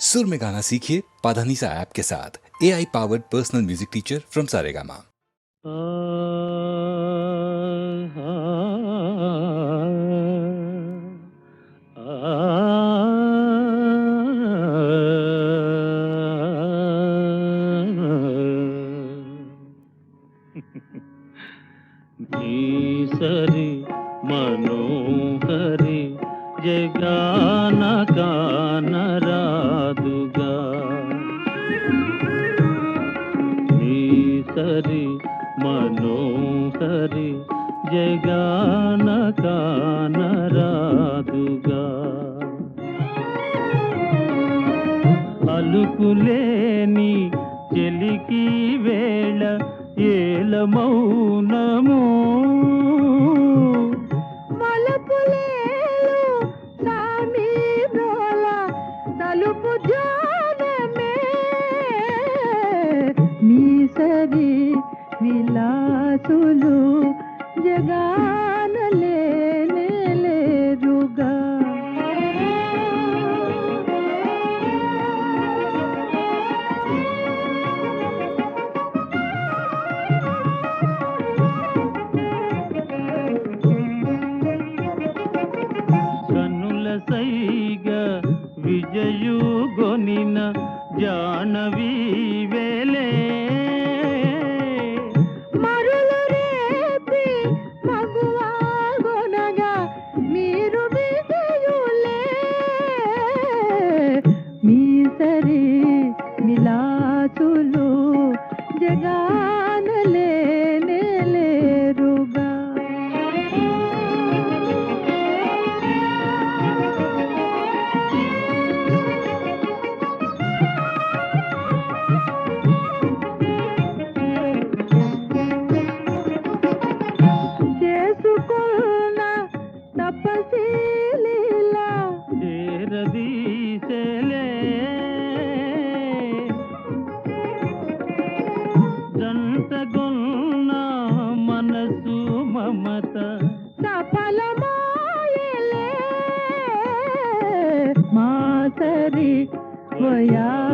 सुर में गाना सीखिए पाधानीसा ऐप के साथ। A I powered personal music teacher from Saregama सरी मनोहरी जगाना गाना रा కాదుగా. నీ సరి మనోహరి జగాన కానరాదుగా అలుకులేని చెలికి వేళ ఏల మౌనము తలుపు ధ్యానమే మీసరి విలాసులు జగానలేనే కన్నుల సైగ జానవి వేలే మరులు రేపి మగువాగొనగా మీరు జంటగొన్న మనసు మమత. సఫలమాయలే వయారులు జగా